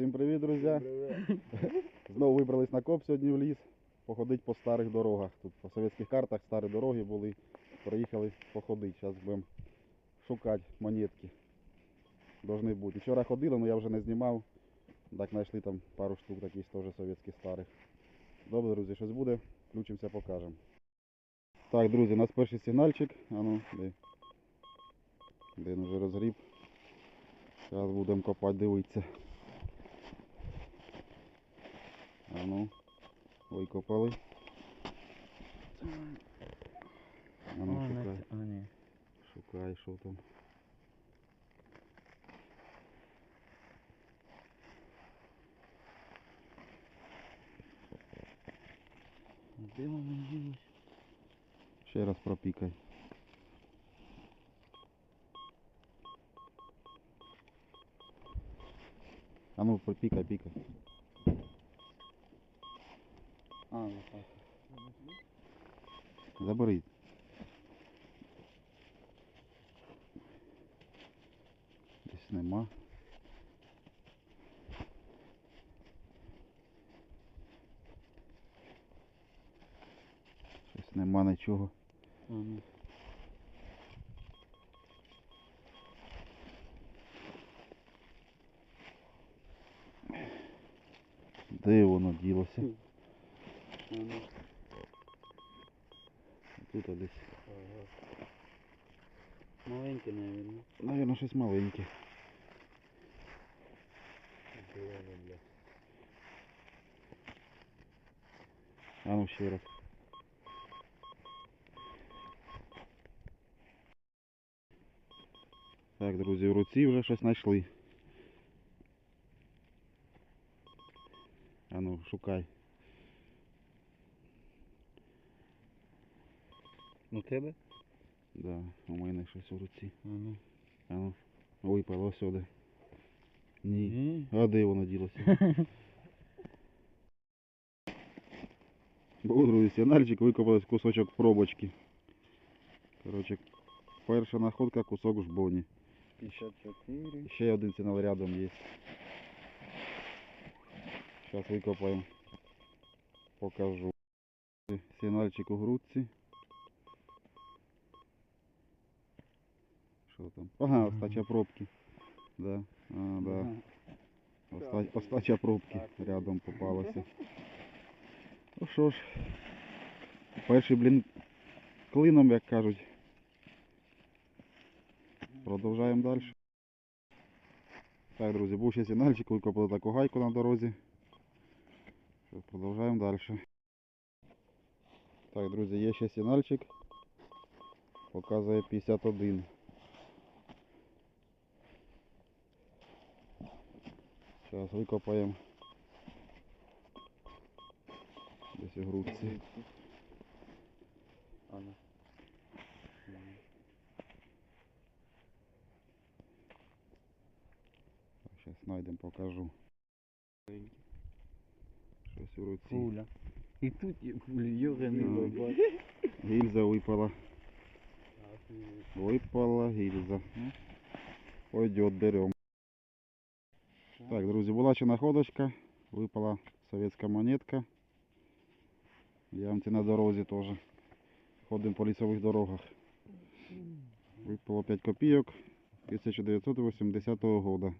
Всім привіт, друзі! Знову вибрались на коп сьогодні в ліс, походити по старих дорогах. Тут по совєтських картах старі дороги були. Приїхали походити. Зараз будемо шукати монетки. Должны бути. Вчора ходили, але я вже не знімав. Так знайшли там пару штук таких теж совєтських старих. Добре, друзі, щось буде. Включимося, покажемо. Так, друзі, у нас перший сигнальчик. А ну, де? Де він вже розгріб. Зараз будемо копати, дивитися. А ну, викопали. А ну, шукай, А, ні. шукай, що там. Де воно ділось? Ще раз пропікай. А ну, пропікай, пікай. А, ну так. Забери. Десь нема. Щось нема нічого. Ну. Де воно ділося? Ну. Тут десь. Ага. Маленький, наверное. Навірно, щось маленьке. А ну ще раз. Так, друзі, в руці вже щось знайшли. А ну, шукай. У тебе? Да, у мене щось у руці. А, ну. А ну, випало сюди. Ні. Ні. А де воно ділося? Бо, друзі, сигнальчик викопались кусочок пробочки. Короче, перша находка кусок жбоні. 54. Ще один сигнал рядом є. Зараз викопаємо. Покажу. Сигнальчик у грудці. Що там? Ага, остача пробки. Да. А, да. Оста... Остача пробки рядом попалася. Ну що ж, перший блін клином, як кажуть. Продовжаємо далі. Так, друзі, був ще сигнальчик, викопали таку гайку на дорозі. Продовжаємо далі. Так, друзі, є ще сигнальчик. Показує 51. Зараз викопаємо. Десь у грудці. А, ну. Зараз знайдемо, покажу. Щось у руці. Куля. І тут йоганий бабай. Гільза випала. Випала гільза. Ну, Пойдет, берем. Так, друзі, була ще находочка. Випала совєтська монетка. Ямці на дорозі теж. Ходимо по лісових дорогах. Випало 5 копійок 1980 года.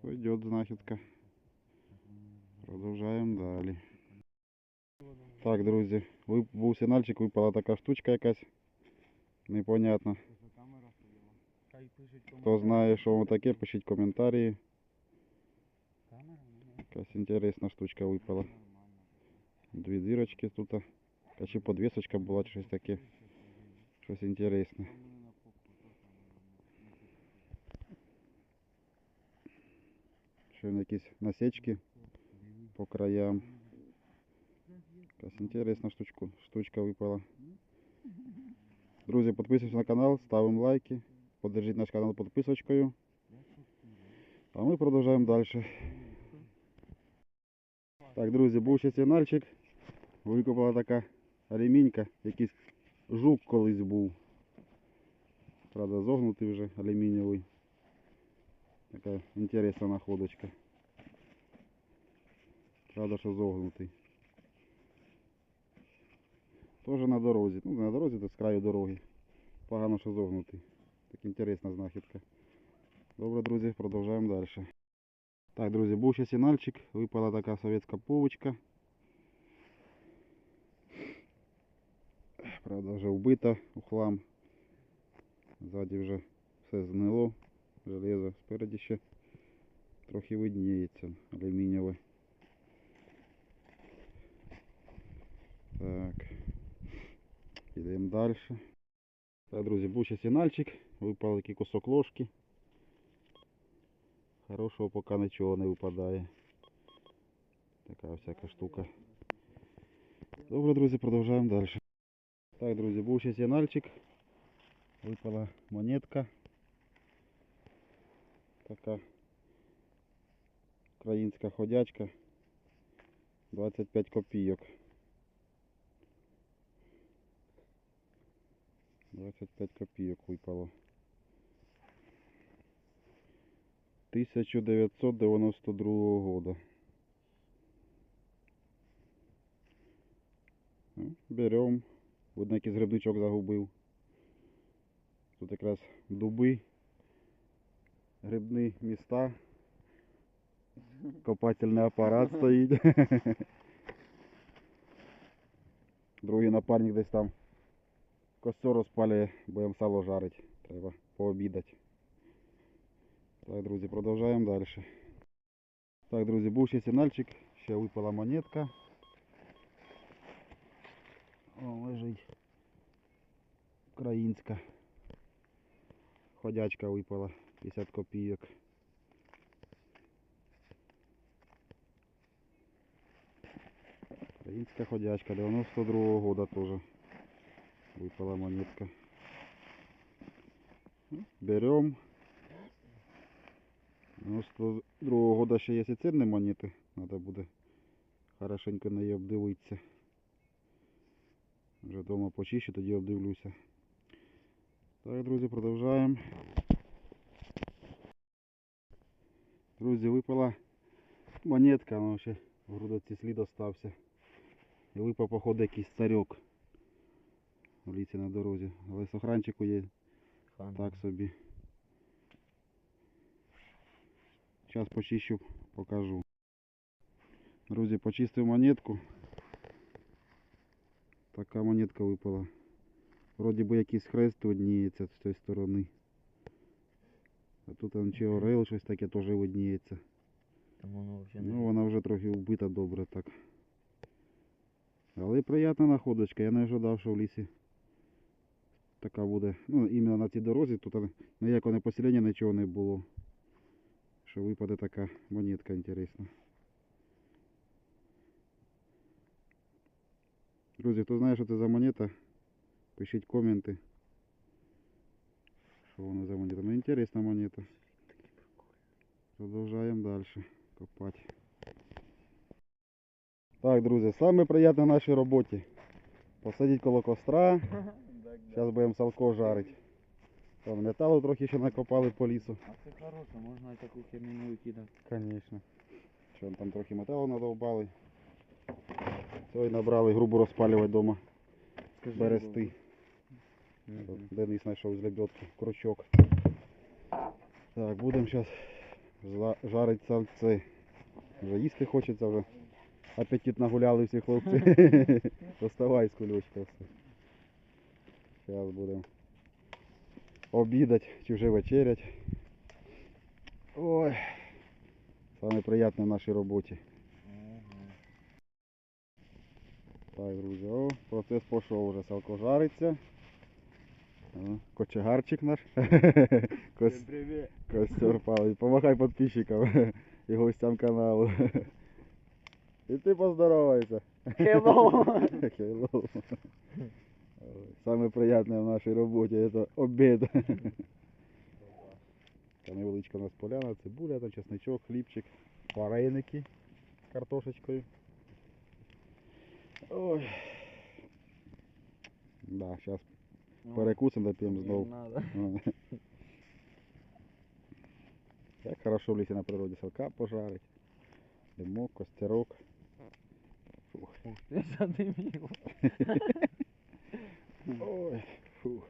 Пойдет знахідка. Продовжаємо далі. Так, друзі, вип- був сигнальчик, випала така штучка якась. Непонятно. Хто знає, що воно таке, пишіть коментарі. Якась інтересна штучка випала. Дві дірочки тут. а Чи подвісочка була, чи щось таке. Щось інтересне. Ще якісь насечки по краям. Якась інтересна штучка, штучка випала. Друзі, підписуйтесь на канал, ставимо лайки, поддержіть наш канал підписочкою. А ми продовжуємо далі. Так, друзі, був ще сигнальчик. Викопала така алюмінька, якийсь жук колись був. Правда, зогнутий вже алюмінієвий. Така інтересна находочка. Правда, що зогнутий. Тоже на дорозі. Ну, на дорозі, то з краю дороги. Погано, що зогнутий. Так інтересна знахідка. Добре, друзі, продовжуємо далі. Так, друзі, був ще сигнальчик. Випала така совєтська повочка. Правда, вже вбита у хлам. Ззаді вже все знило. Железо спереді ще трохи видніється алюмінієве. Так. Йдемо далі. Так, друзі, був ще сигнальчик. Випав такий кусок ложки. Хорошого поки нічого не випадає. Така всяка штука. Добре, друзі, продовжуємо далі. Так, друзі, був ще сигнальчик. Випала монетка. Така українська ходячка. 25 копійок. 25 копійок випало. 1992 года. Ну, Берем. Видно, якийсь грибничок загубив. Тут якраз дуби, грибні міста. Копательний апарат стоїть. Другий напарник десь там костер розпалює, будемо сало жарити. Треба пообідати. Так, друзі, продовжуємо далі. Так, друзі, був ще сигнальчик, ще випала монетка. О, лежить. Українська. Ходячка випала 50 копійок. Українська ходячка 92 года тоже выпала монетка. Ну, Берем. 92 года ще є і монети. Надо буде хорошенько на неї обдивитися. Вже вдома почищу, тоді обдивлюся. Так, друзі, продовжаємо. Друзі, випала монетка, вона ще в грудоці слід остався. І випав, походу, якийсь царьок в лісі на дорозі. Але сохранчику є так собі. Зараз почищу, покажу. Друзі, почистив монетку. Така монетка випала. Вроді би якийсь хрест видніється з цієї сторони. А тут он чи орел, щось таке теж видніється. Там воно Ну, вона вже трохи вбита добре так. Але приятна находочка. Я не ожидав, що в лісі така буде. Ну, іменно на цій дорозі тут ніякого не поселення, нічого не було. Що випаде така монетка інтересна. Друзі, хто знає, що це за монета, пишіть коменти. Що воно за монета. Ну, інтересна монета. Продовжуємо далі копати. Так, друзі, саме приємне в нашій роботі. Посидіть коло костра. Зараз будемо салко жарити. Там металу трохи ще накопали по лісу. А це хороше, можна і таку херню не викидати. Звісно. Що там трохи металу надовбали. Сьогодні набрали грубо розпалювати вдома берести. От Денис знайшов з лебедки крючок. Так, будемо зараз жарити сальце. Вже їсти хочеться вже. Апетит нагуляли всі хлопці. Доставай з кульочка все. Зараз будемо обідати чи вже вечерять. Ой. Саме приємне в нашій роботі. Так, друзі, о, процес пішов вже, салко жариться. Кочегарчик наш. Кос... Костер палить. Помахай підписчикам і гостям каналу. І ти поздоровайся. Hello. Hello. Саме приємне в нашій роботі це обід. Та невеличка у нас поляна, цибуля, там чесничок, хлібчик, вареники з картошечкою. Ой. Да, зараз перекусимо, доп'ємо знову. Надо. Так хорошо в лісі на природі салка пожарить. Димок, костерок. Фух. Я задимів. Ой, фух.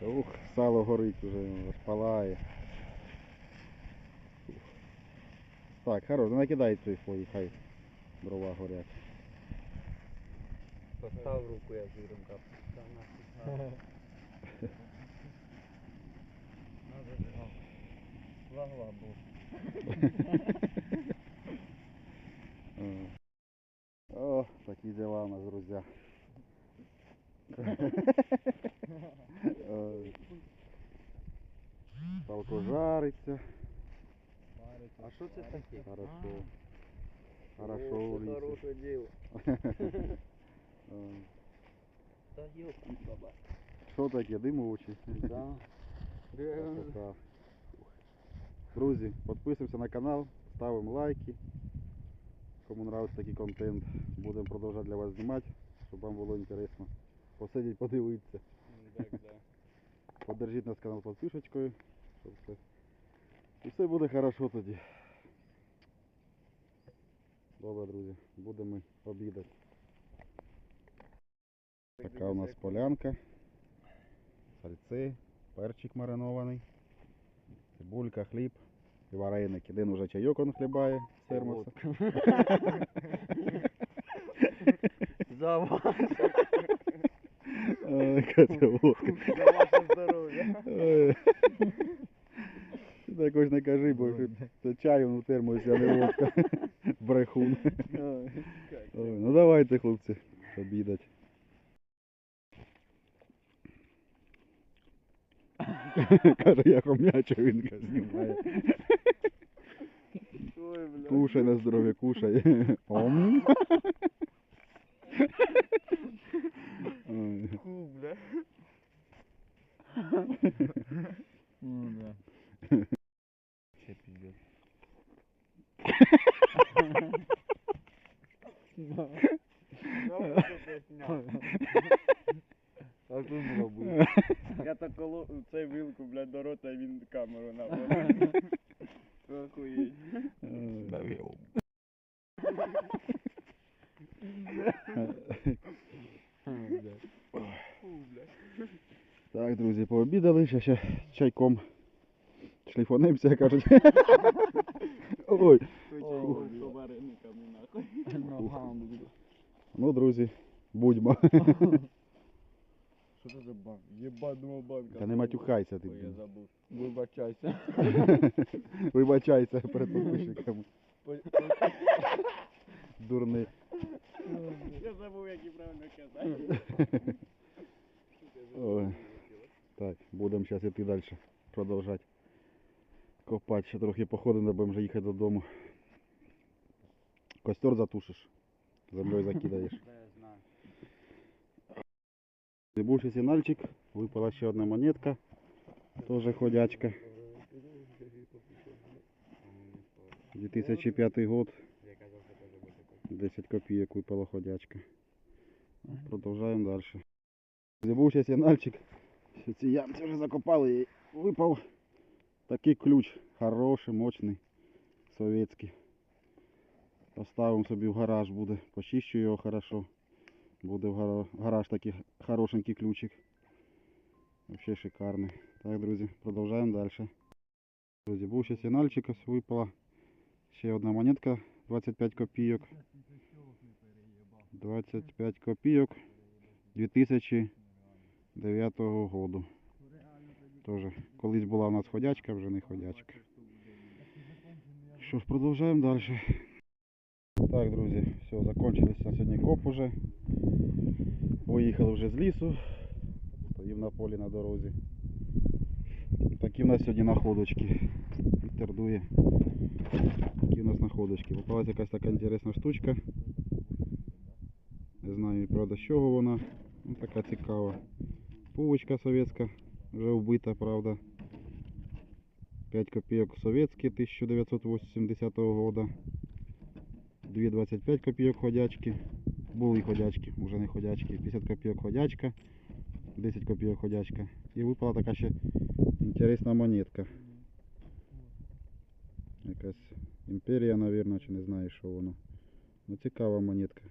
Ух, сало горить уже, розпалає. Фух. Так, хорош, ну накидай цей свої, хай дрова горять. Постав руку, я жиром капну. Надо же вам. Лагла був. такі дела у нас, друзья. Ой. Салко жариться. А що це таке? Хорошо. Хорошо у лісі. Хороше діло. Е. Та ёпки баба. Що таке, димучі? Да. Красота. Друзі, підписуємося на канал, ставимо лайки. Кому нравиться такий контент, будемо продовжувати для вас знімати, щоб вам було інтересно. Посидіть, подивитися. Так, да. Подержіть наш канал підпишечкою, щоб все. І все буде хорошо тоді. Добре, друзі, будемо обідати. Така у нас полянка. Сальце, перчик маринований, цибулька, хліб і вареник. Один уже чайок он хлібає термоса. За вас. За ваше здоров'я. Також не кажи, бо це чай он у термосі, а не водка. Брехун. Ну давайте, хлопці, обідать. Каже, я хом'ячу, він знімає. Ой, бля. Кушай на здоров'я, кушай. Фу, бля. Ну, да. Ще пиздец. А тут було. Я так коло цей вилку, блядь, ще чайком шліфонемося, як кажуть. Ой. Буде. Ну, друзі, будьмо. Що це за банк? Єбаного банка. Та не матюхайся ти. Ой, я забув. Вибачайся. Вибачайся перед підписчиками. Дурний. Я забув, як і правильно казати. Ой. Так, будемо зараз іти далі. Продовжати. Копати. Ще трохи походимо, будемо вже їхати додому. Костер затушиш. Землею закидаєш. Ще сигнальчик, випала ще одна монетка. Теж ходячка. 2005 год. 10 копійок випала ходячка. Продовжуємо далі. Був ще сигнальчик. Ці ямці вже закопали і випав такий ключ. Хороший, мощний, совєтський. Поставимо собі в гараж буде. Почищу його хорошо. Буде в гараж такий хорошенький ключик. Вообще шикарний. Так, друзі, продовжуємо далі. Друзі, був ще сигнальчик, ось випала. Ще одна монетка 25 копійок. 25 копійок 2009 року. Тоже колись була у нас ходячка, вже не ходячка. Що ж, продовжуємо далі. Так, друзі, все, закончилися сьогодні коп уже. Виїхали вже з лісу. Стоїм на полі на дорозі. Такі в нас сьогодні находочки. Вітер дує. Такі у нас находочки. Попалась якась така інтересна штучка. Не знаю, правда, з чого вона. Ну, така цікава. Пувочка совєтська, вже вбита, правда. 5 копійок совєтські 1980 года. 2,25 копійок ходячки. Були ходячки, вже не ходячки. 50 копійок ходячка, 10 копійок ходячка. І випала така ще Інтересна монетка. Якась імперія, навірно, чи не знаю, що воно. Ну цікава монетка.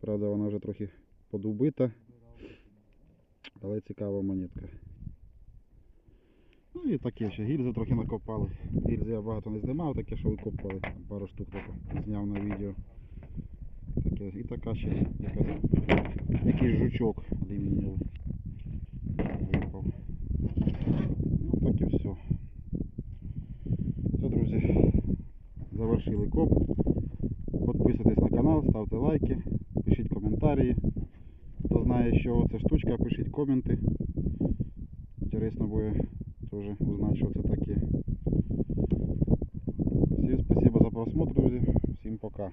Правда, вона вже трохи подубита. Але цікава монетка. Ну і таке ще гільзи трохи накопали. Гільзи я багато не знімав, таке, що викопали. Пару штук таке зняв на відео. Таке. І така ще якась, якийсь жучок алюмінієвий. Випав. Ну так і все. Все, друзі. Завершили коп. Підписуйтесь на канал, ставте лайки, пишіть коментарі. Знає, що це штучка, пишіть коменти. Інтересно буде теж узнати, що це таке. Всім спасибо за просмотр, друзі. Всім пока.